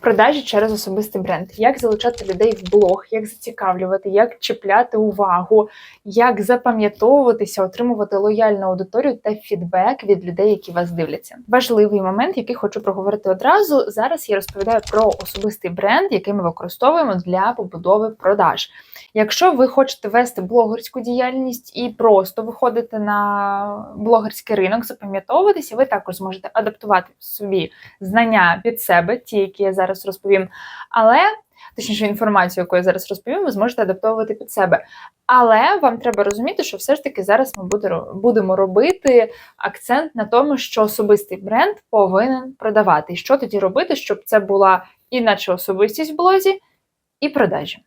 Продажі через особистий бренд, як залучати людей в блог, як зацікавлювати, як чіпляти увагу, як запам'ятовуватися, отримувати лояльну аудиторію та фідбек від людей, які вас дивляться. Важливий момент, який хочу проговорити одразу. Зараз я розповідаю про особистий бренд, який ми використовуємо для побудови продаж. Якщо ви хочете вести блогерську діяльність і просто виходити на блогерський ринок, запам'ятовуватися, ви також зможете адаптувати собі знання від себе, ті, які я зараз розповім. Але точніше інформацію, яку я зараз розповім, ви зможете адаптовувати під себе. Але вам треба розуміти, що все ж таки зараз ми будемо робити акцент на тому, що особистий бренд повинен продавати. І що тоді робити, щоб це була і особистість в блозі, і продажі.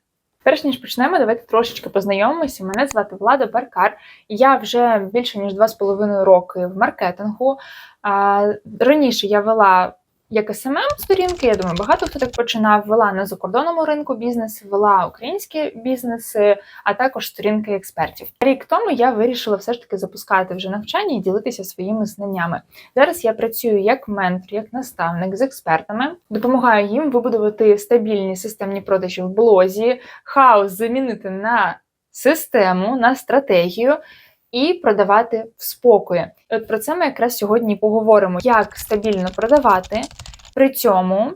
Перш ніж почнемо, давайте трошечки познайомимося. Мене звати Влада Баркар. Я вже більше ніж 2,5 роки в маркетингу. Раніше я вела як СММ сторінки. Я думаю, багато хто так починав. Вела на закордонному ринку бізнес, вела українські бізнеси, а також сторінки експертів. Рік тому я вирішила все ж таки запускати вже навчання і ділитися своїми знаннями. Зараз я працюю як ментор, як наставник з експертами, допомагаю їм вибудувати стабільні системні продажі в блозі, хаос замінити на систему, на стратегію. І продавати в спокої. От про це ми якраз сьогодні поговоримо, як стабільно продавати, при цьому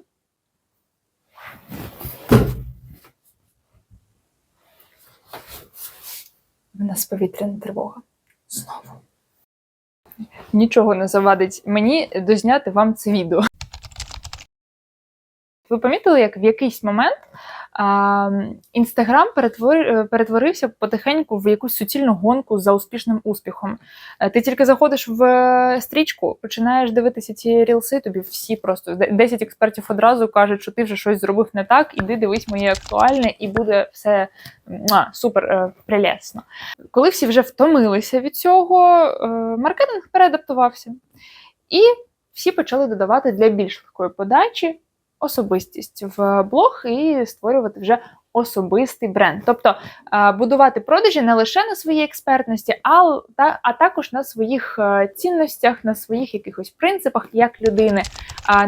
в нас повітряна тривога. Знову. Нічого не завадить мені дозняти вам це відео. Ви помітили, як в якийсь момент Інстаграм перетвор... перетворився потихеньку в якусь суцільну гонку за успішним успіхом. Е, Ти тільки заходиш в е, стрічку, починаєш дивитися ці рілси, тобі всі просто 10 експертів одразу кажуть, що ти вже щось зробив не так, іди дивись моє актуальне, і буде все муа, супер е, прелесно. Коли всі вже втомилися від цього, е, маркетинг переадаптувався. І всі почали додавати для більш легкої подачі особистість в блог і створювати вже особистий бренд. Тобто е, будувати продажі не лише на своїй експертності, а, а також на своїх е, цінностях, на своїх якихось принципах як людини,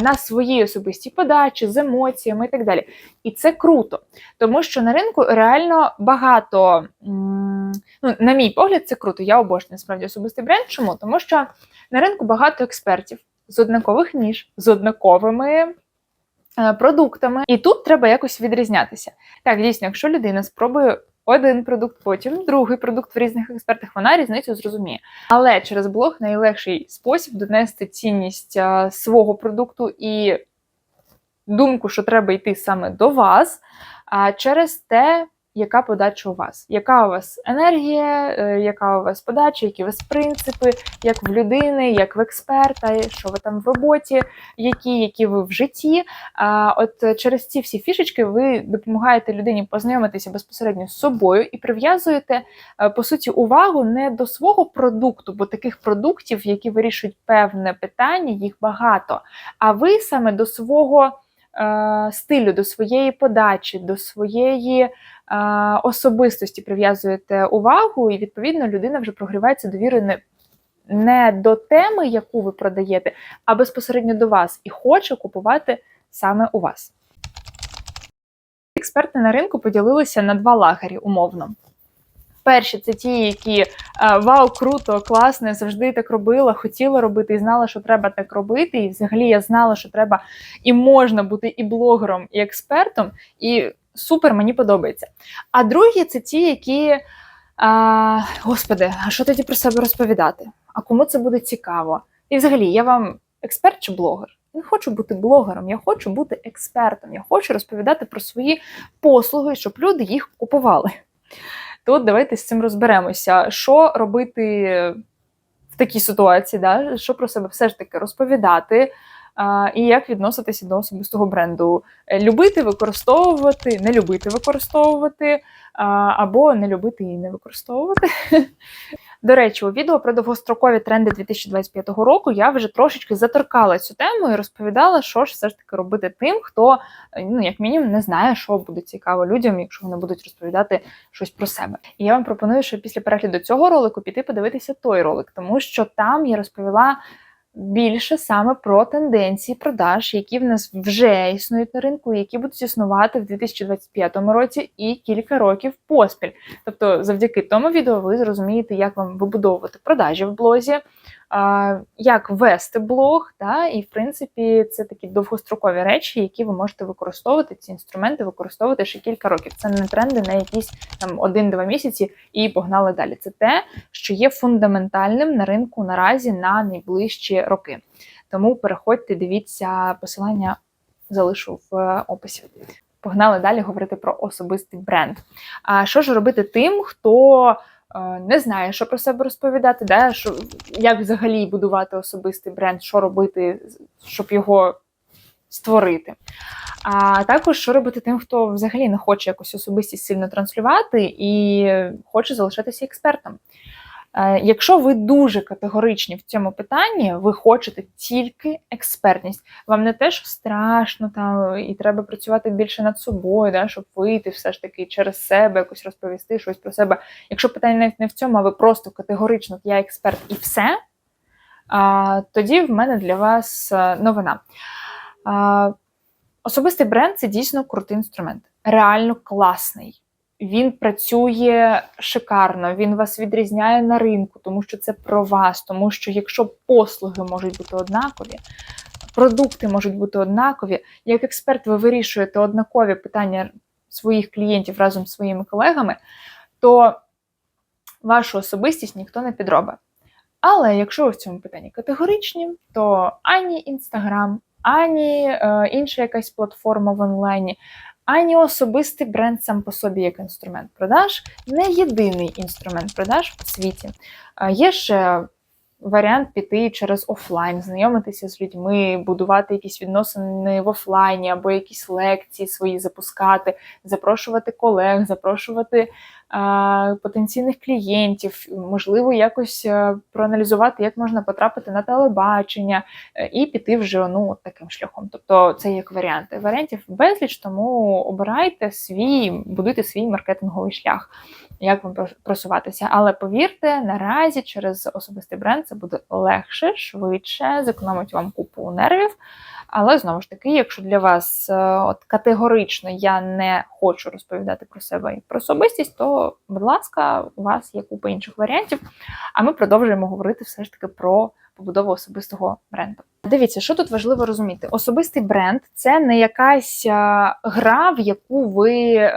на своїй особистій подачі з емоціями і так далі. І це круто, тому що на ринку реально багато. Ну, на мій погляд, це круто. Я обожнюю справді особистий бренд. Чому? Тому що на ринку багато експертів з однакових ніж, з однаковими е, продуктами, і тут треба якось відрізнятися. Так, дійсно, якщо людина спробує один продукт, потім другий продукт в різних експертах, вона різницю зрозуміє. Але через блог найлегший спосіб донести цінність е, свого продукту і думку, що треба йти саме до вас, а через те, яка подача у вас, яка у вас енергія, е, яка у вас подача, які у вас принципи, як в людини, як в експерта, що ви там в роботі, які, які ви в житті. А от е, через ці всі фішечки ви допомагаєте людині познайомитися безпосередньо з собою і прив'язуєте е, по суті увагу не до свого продукту, бо таких продуктів, які вирішують певне питання, їх багато. А ви саме до свого стилю, до своєї подачі, до своєї е, особистості прив'язуєте увагу, і відповідно людина вже прогрівається довірою не до теми, яку ви продаєте, а безпосередньо до вас і хоче купувати саме у вас. Експерти на ринку поділилися на два лагері умовно. Перші це ті, які е, вау, круто, класно, я завжди так робила, хотіла робити і знала, що треба так робити. І взагалі я знала, що треба і можна бути і блогером, і експертом, і супер, мені подобається. А другі це ті, які. А, господи, а що тоді про себе розповідати? А кому це буде цікаво? І взагалі, я вам експерт чи блогер? Не хочу бути блогером, я хочу бути експертом. Я хочу розповідати про свої послуги, щоб люди їх купували. То давайте з цим розберемося, що робити в такій ситуації, да? що про себе все ж таки розповідати, а, і як відноситися до особистого бренду. Любити, використовувати, не любити використовувати, а, або не любити і не використовувати. До речі, у відео про довгострокові тренди 2025 року я вже трошечки заторкала цю тему і розповідала, що ж все ж таки робити тим, хто е, ну як мінімум не знає, що буде цікаво людям, якщо вони будуть розповідати щось про себе. І я вам пропоную, що після перегляду цього ролику піти подивитися той ролик, тому що там я розповіла більше саме про тенденції продаж, які в нас вже існують на ринку, які будуть існувати в 2025 році і кілька років поспіль. Тобто, завдяки тому відео ви зрозумієте, як вам вибудовувати продажі в блозі, як вести блог, та, і в принципі це такі довгострокові речі, які ви можете використовувати, ці інструменти використовувати ще кілька років. Це не тренди на якісь там один-два місяці і погнали далі. Це те, що є фундаментальним на ринку наразі на найближчі роки. Тому переходьте, дивіться посилання, залишу в описі. Погнали далі говорити про особистий бренд. А що ж робити тим, хто е, не знає, що про себе розповідати, да? що, як взагалі будувати особистий бренд, що робити, щоб його створити. А також що робити тим, хто взагалі не хоче якусь особистість сильно транслювати і хоче залишатися експертом. Е, Якщо ви дуже категоричні в цьому питанні, ви хочете тільки експертність. Вам не те, що страшно там і треба працювати більше над собою, да, щоб вийти все ж таки через себе, якось розповісти щось про себе. Якщо питання навіть не в цьому, а ви просто категорично я експерт і все, тоді в мене для вас е, новина. А, Особистий бренд це дійсно крутий інструмент, реально класний. Він працює шикарно, він вас відрізняє на ринку, тому що це про вас, тому що якщо послуги можуть бути однакові, продукти можуть бути однакові, як експерт ви вирішуєте однакові питання своїх клієнтів разом з своїми колегами, то вашу особистість ніхто не підробить. Але якщо ви в цьому питанні категоричні, то ані Інстаграм, ані е, інша якась платформа в онлайні, ані особистий бренд сам по собі як інструмент продаж не єдиний інструмент продаж в світі. Є ще варіант піти через офлайн, знайомитися з людьми, будувати якісь відносини в офлайні або якісь лекції свої запускати, запрошувати колег, запрошувати потенційних клієнтів, можливо, якось е, проаналізувати, як можна потрапити на телебачення е, і піти вже ну, таким шляхом. Тобто це як варіанти. Варіантів безліч, тому обирайте свій, будуйте свій маркетинговий шлях, як вам просуватися. Але повірте, наразі через особистий бренд це буде легше, швидше, зекономить вам купу нервів. Але знову ж таки, якщо для вас е, от категорично я не хочу розповідати про себе і про особистість, то, будь ласка, у вас є купа інших варіантів. А ми продовжуємо говорити все ж таки про побудову особистого бренду. Дивіться, що тут важливо розуміти: особистий бренд це не якась е, гра, в яку ви е,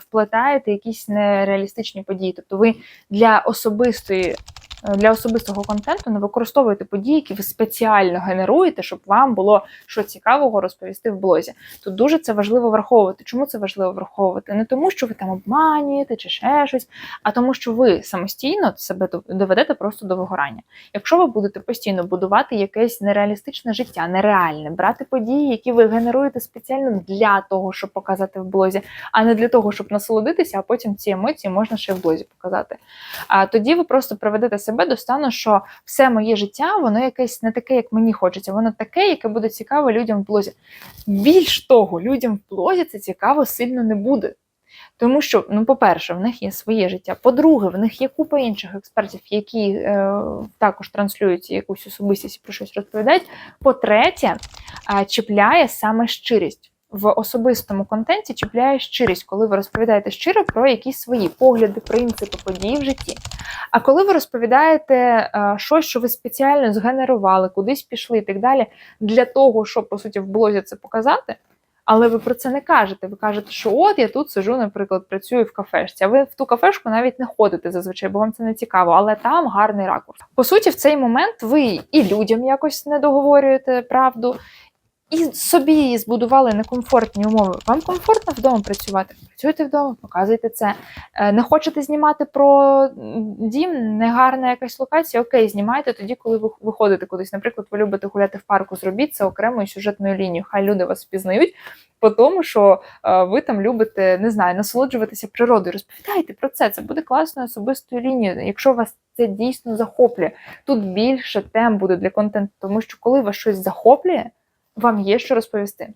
вплетаєте якісь нереалістичні події. Тобто, ви для особистої. Для особистого контенту не використовуєте події, які ви спеціально генеруєте, щоб вам було що цікавого розповісти в блозі. Тут дуже це важливо враховувати. Чому це важливо враховувати? Не тому, що ви там обманюєте чи ще щось, а тому, що ви самостійно себе доведете просто до вигорання. Якщо ви будете постійно будувати якесь нереалістичне життя, нереальне, брати події, які ви генеруєте спеціально для того, щоб показати в блозі, а не для того, щоб насолодитися, а потім ці емоції можна ще в блозі показати. А тоді ви просто приведете себе до стану, що все моє життя, воно якесь не таке, як мені хочеться, воно таке, яке буде цікаво людям в блозі. Більш того, людям в блозі це цікаво сильно не буде. Тому що, ну, по-перше, в них є своє життя. По-друге, в них є купа інших експертів, які е, також транслюють якусь особистість і про щось розповідають. По-третє, е, чіпляє саме щирість. В особистому контенті чіпляє щирість, коли ви розповідаєте щиро про якісь свої погляди, принципи, події в житті. А коли ви розповідаєте е, щось, що ви спеціально згенерували, кудись пішли і так далі, для того, щоб по суті в блозі це показати. Але ви про це не кажете. Ви кажете, що от я тут сижу, наприклад, працюю в кафешці. А ви в ту кафешку навіть не ходите зазвичай, бо вам це не цікаво, але там гарний ракурс. По суті, в цей момент ви і людям якось не договорюєте правду, і собі збудували некомфортні умови. Вам комфортно вдома працювати? Працюйте вдома, показуйте це. Е, Не хочете знімати про дім, негарна якась локація. Окей, знімайте тоді, коли ви виходите кудись. Наприклад, ви любите гуляти в парку, зробіть це окремою сюжетною лінією. Хай люди вас впізнають, по тому, що е, ви там любите, не знаю, насолоджуватися природою. Розповідайте про це. Це буде класною особистою лінією. Якщо вас це дійсно захоплює, тут більше тем буде для контенту, тому що коли вас щось захоплює вам є що розповісти.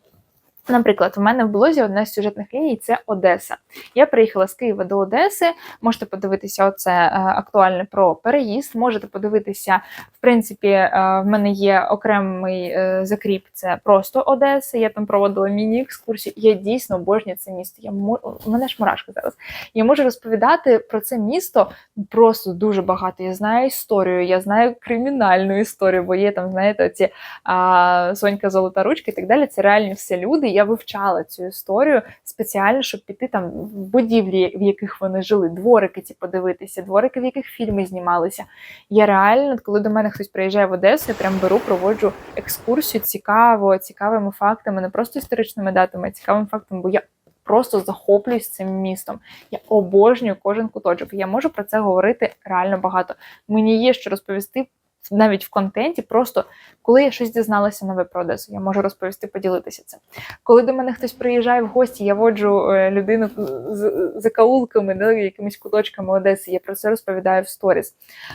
Наприклад, у мене в блозі одна з сюжетних ліній це Одеса. Я приїхала з Києва до Одеси. Можете подивитися оце е, актуальне про переїзд. Можете подивитися, в принципі, е, в мене є окремий е, закріп, це просто Одеса. Я там проводила міні-екскурсію. Я дійсно обожнюю це місто. Я мо... у мене ж мурашки зараз. Я можу розповідати про це місто просто дуже багато. Я знаю історію, я знаю кримінальну історію, бо є там, знаєте, оці а, Сонька Золота ручка і так далі. Це реальні все люди. Я вивчала цю історію спеціально, щоб піти там в будівлі, в яких вони жили, дворики ці подивитися, дворики, в яких фільми знімалися. Я реально, коли до мене хтось приїжджає в Одесу, я прям беру, проводжу екскурсію цікаво, цікавими фактами, не просто історичними датами, а цікавими фактами, бо я. Просто захоплююсь цим містом. Я обожнюю кожен куточок. Я можу про це говорити реально багато. Мені є що розповісти навіть в контенті, просто коли я щось дізналася нове про Одесу, я можу розповісти, поділитися цим. Коли до мене хтось приїжджає в гості, я воджу е, людину з закаулками, да, якимись куточками Одеси, я про це розповідаю в сторіс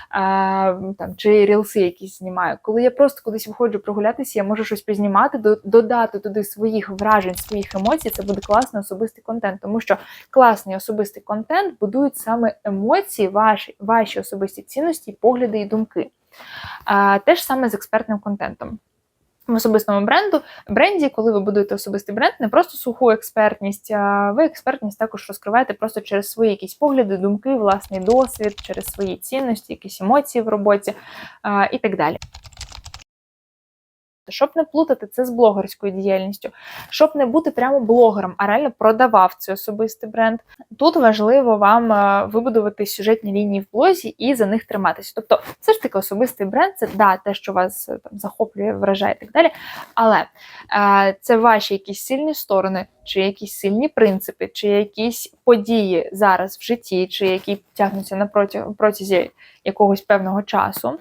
а, там, чи рілси якісь знімаю. Коли я просто кудись виходжу прогулятися, я можу щось познімати, додати туди своїх вражень, своїх емоцій. Це буде класний особистий контент, тому що класний особистий контент будують саме емоції, ваші, ваші особисті цінності, погляди і думки. Те ж саме з експертним контентом. В особистому бренду бренді, коли ви будуєте особистий бренд, не просто суху експертність, а ви експертність також розкриваєте просто через свої якісь погляди, думки, власний досвід, через свої цінності, якісь емоції в роботі і так далі щоб не плутати це з блогерською діяльністю, щоб не бути прямо блогером, а реально продавав цей особистий бренд. Тут важливо вам е, вибудувати сюжетні лінії в блозі і за них триматися. Тобто, все ж таки особистий бренд це да, те, що вас е, там захоплює, вражає і так далі. Але е, це ваші якісь сильні сторони, чи якісь сильні принципи, чи якісь події зараз в житті, чи які тягнуться на протязі якогось певного часу.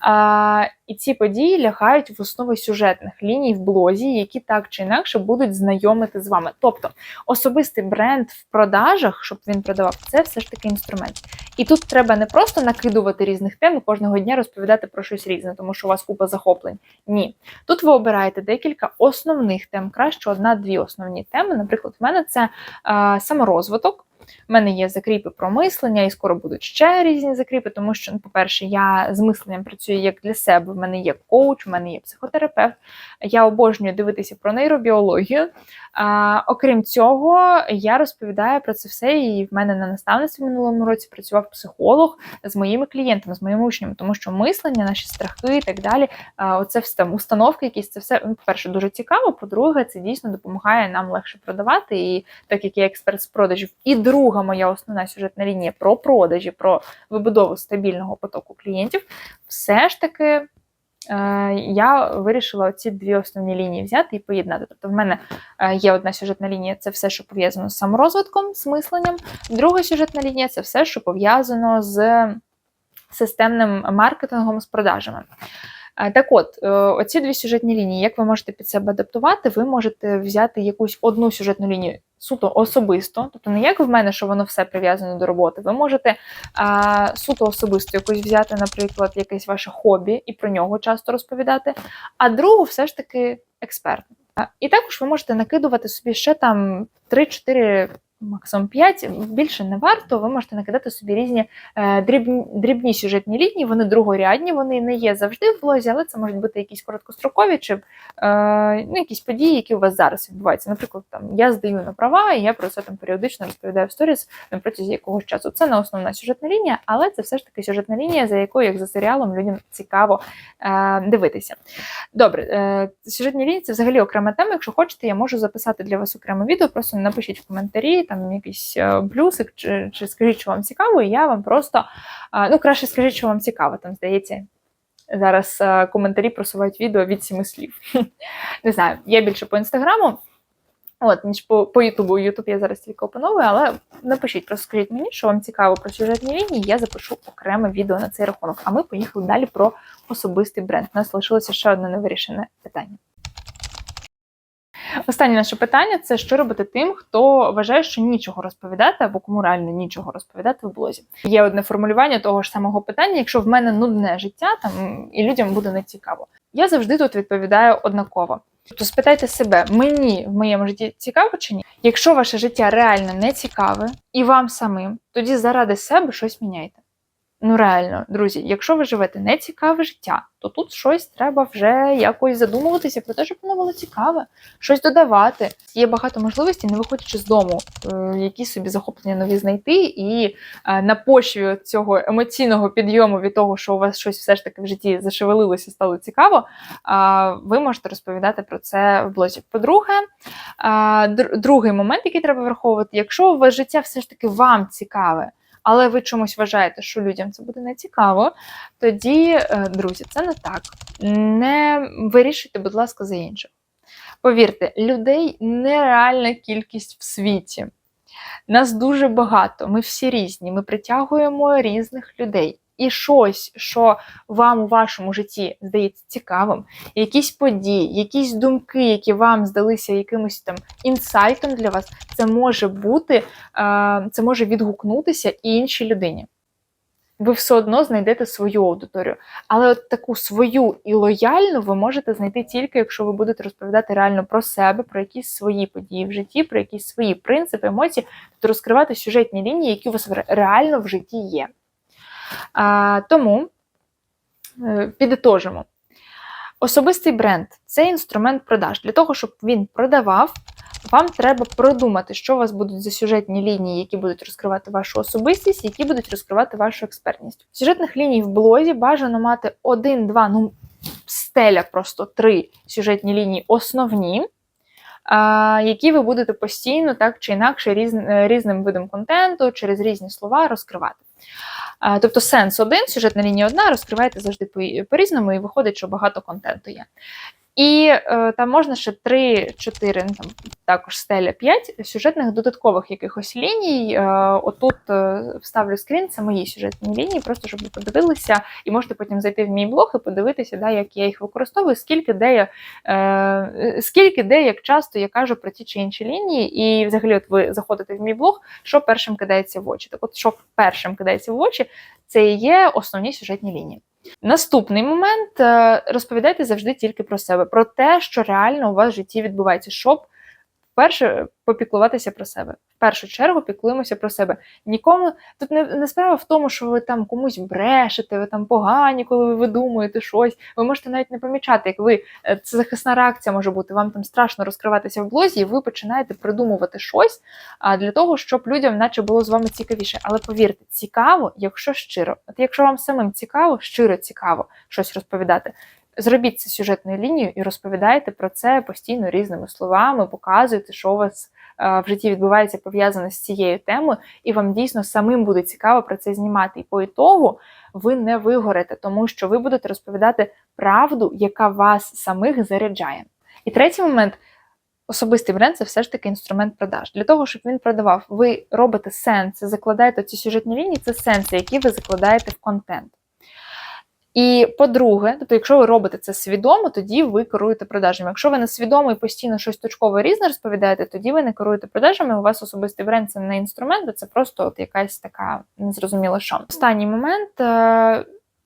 А, І ці події лягають в основу сюжетних ліній в блозі, які так чи інакше будуть знайомити з вами. Тобто особистий бренд в продажах, щоб він продавав, це все ж таки інструмент. І тут треба не просто накидувати різних тем і кожного дня розповідати про щось різне, тому що у вас купа захоплень. Ні. Тут ви обираєте декілька основних тем, краще одна-дві основні теми. Наприклад, в мене це а, саморозвиток. У мене є закріпи про мислення, і скоро будуть ще різні закріпи, тому що, ну, по-перше, я з мисленням працюю як для себе. В мене є коуч, в мене є психотерапевт. Я обожнюю дивитися про нейробіологію. А, Окрім цього, я розповідаю про це все. І в мене на наставництві минулому році працював психолог з моїми клієнтами, з моїми учнями, тому що мислення, наші страхи і так далі. Оце там установки, якісь це все ну, по-перше, дуже цікаво. По-друге, це дійсно допомагає нам легше продавати. І так як я експерт з продажів, і друга моя основна сюжетна лінія про продажі, про вибудову стабільного потоку клієнтів, все ж таки. Е, я вирішила ці дві основні лінії взяти і поєднати. Тобто, в мене е, є одна сюжетна лінія це все, що пов'язано з саморозвитком, з мисленням. Друга сюжетна лінія це все, що пов'язано з системним маркетингом з продажами. Е, так от, оці дві сюжетні лінії, як ви можете під себе адаптувати, ви можете взяти якусь одну сюжетну лінію суто особисто, тобто не як в мене, що воно все прив'язане до роботи. Ви можете а, суто особисто якось взяти, наприклад, якесь ваше хобі і про нього часто розповідати, а другу все ж таки експертно. І також ви можете накидувати собі ще там 3-4 максимум 5, більше не варто, ви можете накидати собі різні е, дрібні, дрібні сюжетні лінії, вони другорядні, вони не є завжди в блозі, але це можуть бути якісь короткострокові чи е, ну, якісь події, які у вас зараз відбуваються. Наприклад, там я здаю на права, і я про це там періодично розповідаю в сторіс протязі якогось часу. Це не основна сюжетна лінія, але це все ж таки сюжетна лінія, за якою, як за серіалом, людям цікаво е, дивитися. Добре, сюжетні лінії це взагалі окрема тема. Якщо хочете, я можу записати для вас окреме відео, просто напишіть в коментарі там якийсь е, плюсик, чи чи скажіть, що вам цікаво, і я вам просто ну краще скажіть, що вам цікаво, там здається. Зараз е, коментарі просувають відео від сіми слів. Не знаю, я більше по інстаграму, от, ніж по по Ютубу. Ютуб я зараз тільки опановую, але напишіть, просто скажіть мені, що вам цікаво про сюжетні лінії, я запишу окреме відео на цей рахунок. А ми поїхали далі про особистий бренд. У нас лишилося ще одне невирішене питання. Останнє наше питання це що робити тим, хто вважає, що нічого розповідати або кому реально нічого розповідати в блозі. Є одне формулювання того ж самого питання: якщо в мене нудне життя там і людям буде нецікаво. Я завжди тут відповідаю однаково. Тобто спитайте себе, мені в моєму житті цікаво чи ні? Якщо ваше життя реально не цікаве і вам самим, тоді заради себе щось міняйте. Ну реально, друзі, якщо ви живете нецікаве життя, то тут щось треба вже якось задумуватися про те, щоб воно було цікаве, щось додавати. Є багато можливостей, не виходячи з дому, е, які собі захоплення нові знайти, і е, на почві цього емоційного підйому від того, що у вас щось все ж таки в житті зашевелилося, стало цікаво. Ви можете розповідати про це в блозі. По-друге, другий момент, який треба враховувати, якщо у вас життя все ж таки вам цікаве але ви чомусь вважаєте, що людям це буде не цікаво, тоді, е, друзі, це не так. Не вирішуйте, будь ласка, за інших. Повірте, людей нереальна кількість в світі. Нас дуже багато, ми всі різні, ми притягуємо різних людей. І щось, що вам у вашому житті здається цікавим, якісь події, якісь думки, які вам здалися якимось там інсайтом для вас, це може бути, е, це може відгукнутися і іншій людині. Ви все одно знайдете свою аудиторію. Але от таку свою і лояльну ви можете знайти тільки, якщо ви будете розповідати реально про себе, про якісь свої події в житті, про якісь свої принципи, емоції, тобто розкривати сюжетні лінії, які у вас реально в житті є. Тому е, підітожимо. Особистий бренд це інструмент продаж. Для того, щоб він продавав, вам треба продумати, що у вас будуть за сюжетні лінії, які будуть розкривати вашу особистість, які будуть розкривати вашу експертність. Сюжетних ліній в блозі бажано мати один, два, ну стеля просто три сюжетні лінії основні, які ви будете постійно так чи інакше різ, різним видом контенту через різні слова розкривати. Тобто сенс один, сюжетна лінія одна, розкриваєте завжди по-різному, і виходить, що багато контенту є. І е, там можна ще 3-4, ну, там також стеля 5 сюжетних додаткових якихось ліній. Е, отут е, вставлю скрін, це мої сюжетні лінії, просто щоб ви подивилися, і можете потім зайти в мій блог і подивитися, да, як я їх використовую, скільки де я, е, скільки де, як часто я кажу про ті чи інші лінії. І взагалі, от ви заходите в мій блог, що першим кидається в очі. Так от, що першим кидається в очі, це і є основні сюжетні лінії. Наступний момент е, розповідайте завжди тільки про себе, про те, що реально у вас в житті відбувається, щоб вперше попіклуватися про себе. В першу чергу піклуємося про себе. Нікому тут не, не справа в тому, що ви там комусь брешете, ви там погані, коли ви видумуєте щось. Ви можете навіть не помічати, як ви е, це захисна реакція може бути. Вам там страшно розкриватися в блозі, і ви починаєте придумувати щось а, для того, щоб людям, наче було з вами цікавіше. Але повірте, цікаво, якщо щиро. От якщо вам самим цікаво, щиро цікаво щось розповідати. Зробіть це сюжетною лінією і розповідайте про це постійно різними словами, показуйте, що у вас е, в житті відбувається пов'язане з цією темою, і вам дійсно самим буде цікаво про це знімати. І по ітогу ви не вигорите, тому що ви будете розповідати правду, яка вас самих заряджає. І третій момент. Особистий бренд це все ж таки інструмент продаж. Для того, щоб він продавав, ви робите сенси, закладаєте ці сюжетні лінії, це сенси, які ви закладаєте в контент. І по-друге, тобто, якщо ви робите це свідомо, тоді ви керуєте продажами. Якщо ви не свідомо і постійно щось точково різне розповідаєте, тоді ви не керуєте продажами. У вас особистий бренд це не інструмент, це просто от якась така незрозуміла що. Останній момент.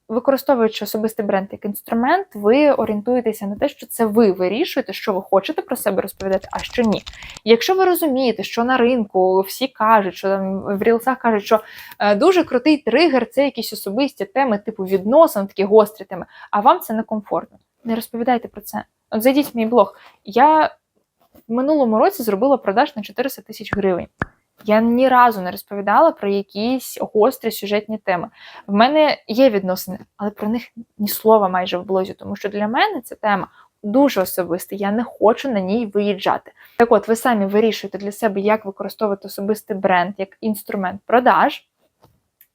Використовуючи особистий бренд як інструмент, ви орієнтуєтеся на те, що це ви вирішуєте, що ви хочете про себе розповідати, а що ні. Якщо ви розумієте, що на ринку всі кажуть, що там в рілсах кажуть, що е, дуже крутий тригер це якісь особисті теми, типу відносин, такі гострі теми, а вам це не комфортно. Не розповідайте про це. От зайдіть в мій блог. Я в минулому році зробила продаж на 400 тисяч гривень. Я ні разу не розповідала про якісь гострі сюжетні теми. В мене є відносини, але про них ні слова майже в блозі, тому що для мене ця тема дуже особиста. Я не хочу на ній виїжджати. Так от, ви самі вирішуєте для себе, як використовувати особистий бренд як інструмент продаж.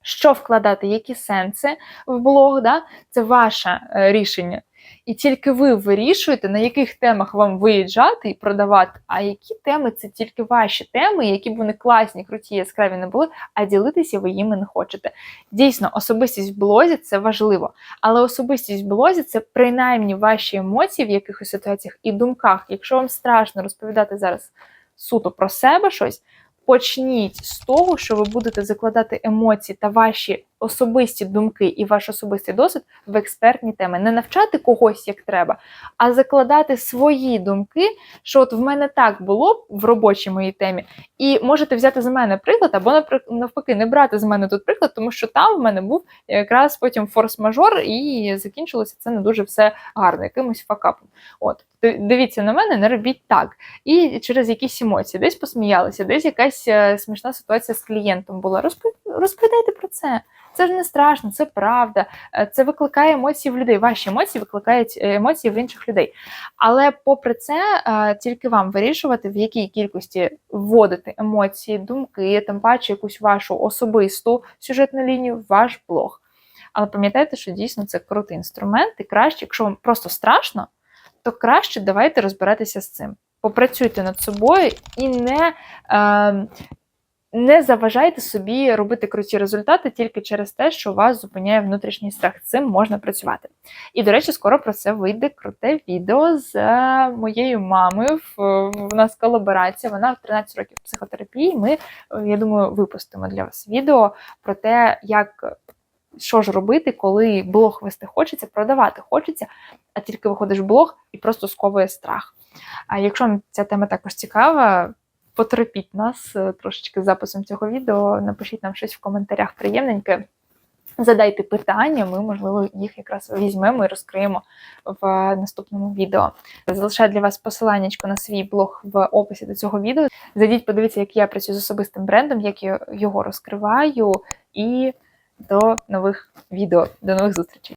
Що вкладати, які сенси в блог, да? це ваше е, рішення. І тільки ви вирішуєте, на яких темах вам виїжджати і продавати, а які теми це тільки ваші теми, які б вони класні, круті, яскраві не були, а ділитися ви їми не хочете. Дійсно, особистість в блозі це важливо, але особистість в блозі це принаймні ваші емоції в якихось ситуаціях і думках. Якщо вам страшно розповідати зараз суто про себе щось, почніть з того, що ви будете закладати емоції та ваші особисті думки і ваш особистий досвід в експертні теми. Не навчати когось як треба, а закладати свої думки, що от в мене так було в робочій моїй темі, і можете взяти з мене приклад, або навпаки, не брати з мене тут приклад, тому що там в мене був якраз потім форс-мажор, і закінчилося це не дуже все гарно, якимось факапом. От, дивіться на мене, не робіть так. І через якісь емоції, десь посміялися, десь якась е, смішна ситуація з клієнтом була. Розпи- Розповідайте про це. Це ж не страшно, це правда. Е, Це викликає емоції в людей. Ваші емоції викликають е, емоції в інших людей. Але попри це, е, тільки вам вирішувати, в якій кількості вводити емоції, думки, тим паче якусь вашу особисту сюжетну лінію ваш блог. Але пам'ятайте, що дійсно це крутий інструмент, і краще, якщо вам просто страшно, то краще давайте розбиратися з цим. Попрацюйте над собою і не, е, не заважайте собі робити круті результати тільки через те, що вас зупиняє внутрішній страх. Цим можна працювати. І, до речі, скоро про це вийде круте відео з е, моєю мамою. В нас колаборація. Вона в 13 років психотерапії. Ми, я думаю, випустимо для вас відео про те, як. Що ж робити, коли блог вести хочеться, продавати хочеться, а тільки виходиш в блог і просто сковує страх. А якщо ця тема також цікава, потерпіть нас е, трошечки з записом цього відео, напишіть нам щось в коментарях приємненьке. Задайте питання, ми, можливо, їх якраз візьмемо і розкриємо в наступному відео. Залишаю для вас посилання на свій блог в описі до цього відео. Зайдіть, подивіться, як я працюю з особистим брендом, як я його розкриваю, і до нових відео, до нових зустрічей.